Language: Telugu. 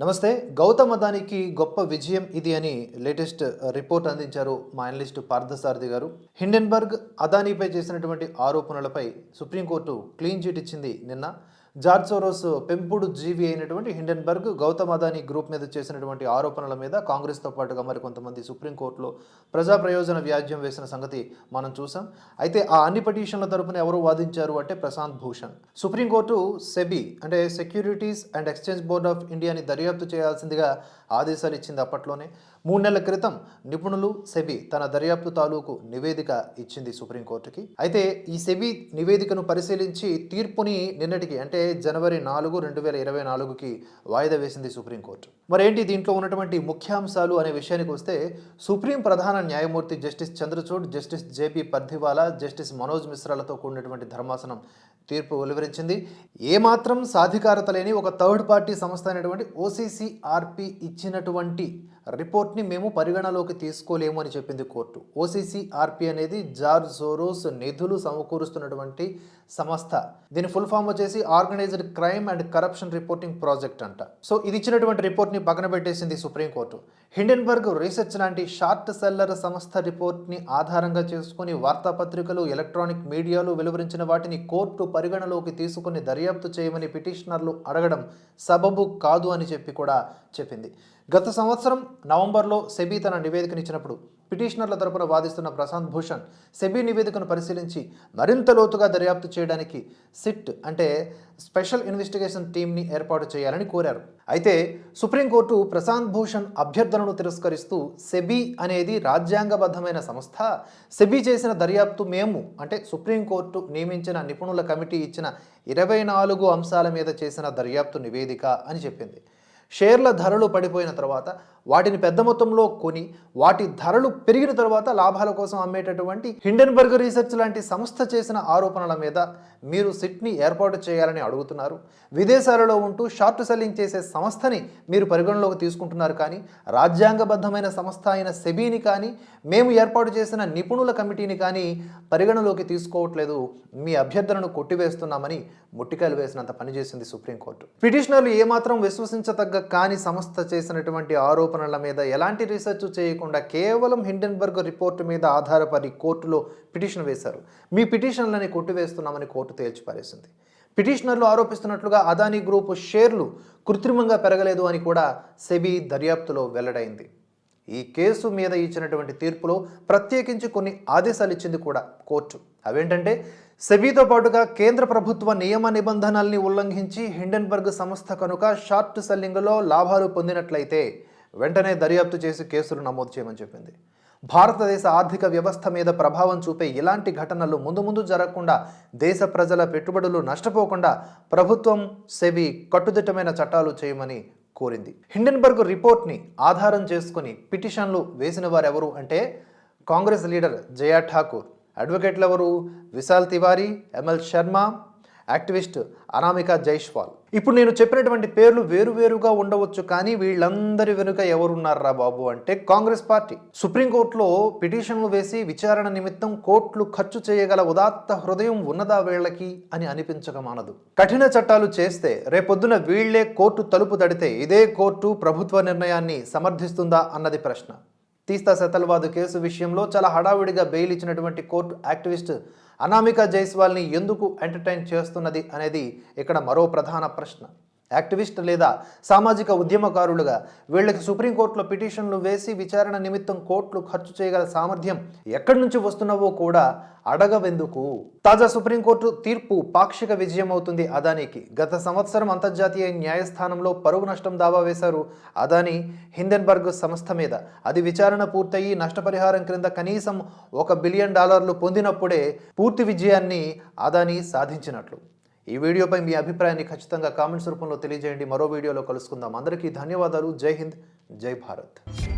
నమస్తే గౌతమ్ అదానికి గొప్ప విజయం ఇది అని లేటెస్ట్ రిపోర్ట్ అందించారు మా అనలిస్ట్ పార్థసారథి గారు. హిండెన్బర్గ్ అదానీపై చేసినటువంటి ఆరోపణలపై సుప్రీంకోర్టు క్లీన్ చిట్ ఇచ్చింది నిన్న. జార్జ్ సోరోస్ పెంపుడు జీవి అయినటువంటి హిండెన్బర్గ్ గౌతమ్ అదానీ గ్రూప్ మీద చేసినటువంటి ఆరోపణల మీద కాంగ్రెస్తో పాటుగా మరి కొంతమంది సుప్రీంకోర్టులో ప్రజా ప్రయోజన వ్యాజ్యం వేసిన సంగతి మనం చూసాం. అయితే ఆ అన్ని పిటిషన్ల తరపున ఎవరు వాదించారు అంటే ప్రశాంత్ భూషణ్. సుప్రీంకోర్టు సెబీ అంటే securities and exchange board of ఇండియాని దర్యాప్తు చేయాల్సిందిగా ఆదేశాలు ఇచ్చింది అప్పట్లోనే. మూడు నెలల క్రితం నిపుణులు సెబీ తన దర్యాప్తు తాలూకు నివేదిక ఇచ్చింది సుప్రీంకోర్టుకి. అయితే ఈ సెబీ నివేదికను పరిశీలించి తీర్పుని నిన్నటికి అంటే జనవరి నాలుగు రెండు వేల ఇరవై నాలుగుకి వాయిదా వేసింది సుప్రీంకోర్టు. మరేంటి దీంట్లో ఉన్నటువంటి ముఖ్యాంశాలు అనే విషయానికి వస్తే సుప్రీం ప్రధాన న్యాయమూర్తి justice Chandrachud justice JP Pardiwala justice Manoj మిశ్రాలతో కూడినటువంటి ధర్మాసనం తీర్పు వెలువరించింది. ఏమాత్రం సాధికారత లేని ఒక థర్డ్ పార్టీ సంస్థ అయినటువంటి ఓసీసీఆర్పి ఇచ్చినటువంటి రిపోర్ట్ని మేము పరిగణలోకి తీసుకోలేము అని చెప్పింది కోర్టు. ఓసీసీఆర్పి అనేది జార్జ్ సోరోస్ నిధులు సమకూరుస్తున్నటువంటి సంస్థ. దీని ఫుల్ ఫామ్ వచ్చేసి organised crime and corruption reporting project అంట. సో ఇది ఇచ్చినటువంటి రిపోర్ట్ని పక్కన పెట్టేసింది సుప్రీంకోర్టు. హిండెన్బర్గ్ రీసెర్చ్ లాంటి షార్ట్ సెల్లర్ సంస్థ రిపోర్ట్ని ఆధారంగా చేసుకుని వార్తాపత్రికలు ఎలక్ట్రానిక్ మీడియాలు వెలువరించిన వాటిని కోర్టు పరిగణలోకి తీసుకుని దర్యాప్తు చేయమని పిటిషనర్లు అడగడం సబబు కాదు అని చెప్పి కూడా చెప్పింది. గత సంవత్సరం నవంబర్లో సెబీ తన నివేదికనిచ్చినప్పుడు పిటిషనర్ల తరపున వాదిస్తున్న ప్రశాంత్ భూషణ్ సెబీ నివేదికను పరిశీలించి మరింత లోతుగా దర్యాప్తు చేయడానికి సిట్ అంటే స్పెషల్ ఇన్వెస్టిగేషన్ టీంని ఏర్పాటు చేయాలని కోరారు. అయితే సుప్రీంకోర్టు ప్రశాంత్ భూషణ్ అభ్యర్థనను తిరస్కరిస్తూ సెబీ అనేది రాజ్యాంగబద్ధమైన సంస్థ. సెబీ చేసిన దర్యాప్తు మేము అంటే సుప్రీంకోర్టు నియమించిన నిపుణుల కమిటీ ఇచ్చిన ఇరవై నాలుగు అంశాల మీద చేసిన దర్యాప్తు నివేదిక అని చెప్పింది. షేర్ల ధరలు పడిపోయిన తర్వాత వాటిని పెద్ద మొత్తంలో కొని వాటి ధరలు పెరిగిన తర్వాత లాభాల కోసం అమ్మేటటువంటి హిండెన్బర్గ్ రీసెర్చ్ లాంటి సంస్థ చేసిన ఆరోపణల మీద మీరు సిట్ని ఏర్పాటు చేయాలని అడుగుతున్నారు. విదేశాలలో ఉంటూ షార్ట్ సెల్లింగ్ చేసే సంస్థని మీరు పరిగణలోకి తీసుకుంటున్నారు కానీ రాజ్యాంగబద్ధమైన సంస్థ అయిన సెబీని కానీ మేము ఏర్పాటు చేసిన నిపుణుల కమిటీని కానీ పరిగణలోకి తీసుకోవట్లేదు. మీ అభ్యర్థనను కొట్టివేస్తున్నామని ముట్టికాయలు వేసినంత పనిచేసింది సుప్రీంకోర్టు. పిటిషనర్లు ఏమాత్రం విశ్వసించతగ్గ కాని సంస్థ చేసినటువంటి ఆరోపణల మీద ఎలాంటి రీసెర్చ్ చేయకుండా కేవలం హిండెన్బర్గ్ రిపోర్టు మీద ఆధారపడి కోర్టులో పిటిషన్ వేశారు. మీ పిటిషన్లని కొట్టివేస్తున్నామని కోర్టు తేల్చిపారేసింది. పిటిషనర్లు ఆరోపిస్తున్నట్లుగా అదానీ గ్రూపు షేర్లు కృత్రిమంగా పెరగలేదు అని కూడా సెబీ దర్యాప్తులో వెల్లడైంది. ఈ కేసు మీద ఇచ్చినటువంటి తీర్పులో ప్రత్యేకించి కొన్ని ఆదేశాలు ఇచ్చింది కూడా కోర్టు. అవేంటంటే సెబీతో పాటుగా కేంద్ర ప్రభుత్వ నియమ నిబంధనల్ని ఉల్లంఘించి హిండెన్బర్గ్ సంస్థ కనుక షార్ట్ సెల్లింగ్లో లాభాలు పొందినట్లయితే వెంటనే దర్యాప్తు చేసి కేసులు నమోదు చేయమని చెప్పింది. భారతదేశ ఆర్థిక వ్యవస్థ మీద ప్రభావం చూపే ఇలాంటి ఘటనలు ముందు ముందు జరగకుండా దేశ ప్రజల పెట్టుబడులు నష్టపోకుండా ప్రభుత్వం సెబి కట్టుదిట్టమైన చట్టాలు చేయమని కోరింది. హిండెన్బర్గ్ రిపోర్ట్ని ఆధారం చేసుకుని పిటిషన్లు వేసిన వారెవరు అంటే కాంగ్రెస్ లీడర్ జయా ఠాకూర్. అడ్వకేట్లు ఎవరు విశాల్ తివారీ ఎంఎల్ శర్మ యాక్టివిస్ట్ అనామిక జైష్వాల్. ఇప్పుడు నేను చెప్పినటువంటి పేర్లు వేరువేరుగా ఉండవచ్చు కానీ వీళ్ళందరి వెనుక ఎవరున్నారా బాబు అంటే కాంగ్రెస్ పార్టీ. సుప్రీంకోర్టులో పిటిషన్లు వేసి విచారణ నిమిత్తం కోర్టులు ఖర్చు చేయగల ఉదాత్త హృదయం ఉన్నదా వీళ్ళకి అని అనిపించక మానదు. కఠిన చట్టాలు చేస్తే రేపొద్దున వీళ్ళే కోర్టు తలుపు తడితే ఇదే కోర్టు ప్రభుత్వ నిర్ణయాన్ని సమర్థిస్తుందా అన్నది ప్రశ్న. తీస్తా శతల్వాదు కేసు విషయంలో చాలా హడావిడిగా బెయిల్ ఇచ్చినటువంటి కోర్టు యాక్టివిస్ట్ అనామిక జైస్వాల్ని ఎందుకు ఎంటర్టైన్ చేస్తున్నది అనేది ఇక్కడ మరో ప్రధాన ప్రశ్న. యాక్టివిస్ట్ లేదా సామాజిక ఉద్యమకారులుగా వీళ్ళకి సుప్రీంకోర్టులో పిటిషన్లు వేసి విచారణ నిమిత్తం కోర్టులు ఖర్చు చేయగల సామర్థ్యం ఎక్కడి నుంచి వస్తున్నావో కూడా అడగవెందుకు? తాజా సుప్రీంకోర్టు తీర్పు పాక్షిక విజయం అవుతుంది అదానికి. గత సంవత్సరం అంతర్జాతీయ న్యాయస్థానంలో పరువు నష్టం దావా వేశారు అదాని హిందెన్బర్గ్ సంస్థ మీద. అది విచారణ పూర్తయి నష్టపరిహారం క్రింద కనీసం ఒక బిలియన్ డాలర్లు పొందినప్పుడే పూర్తి విజయాన్ని అదాని సాధించినట్లు. ఈ వీడియోపై మీ అభిప్రాయాన్ని ఖచ్చితంగా కామెంట్స్ రూపంలో తెలియజేయండి. మరో వీడియోలో కలుసుకుందాం. అందరికీ ధన్యవాదాలు. జై హింద్. జై భారత్.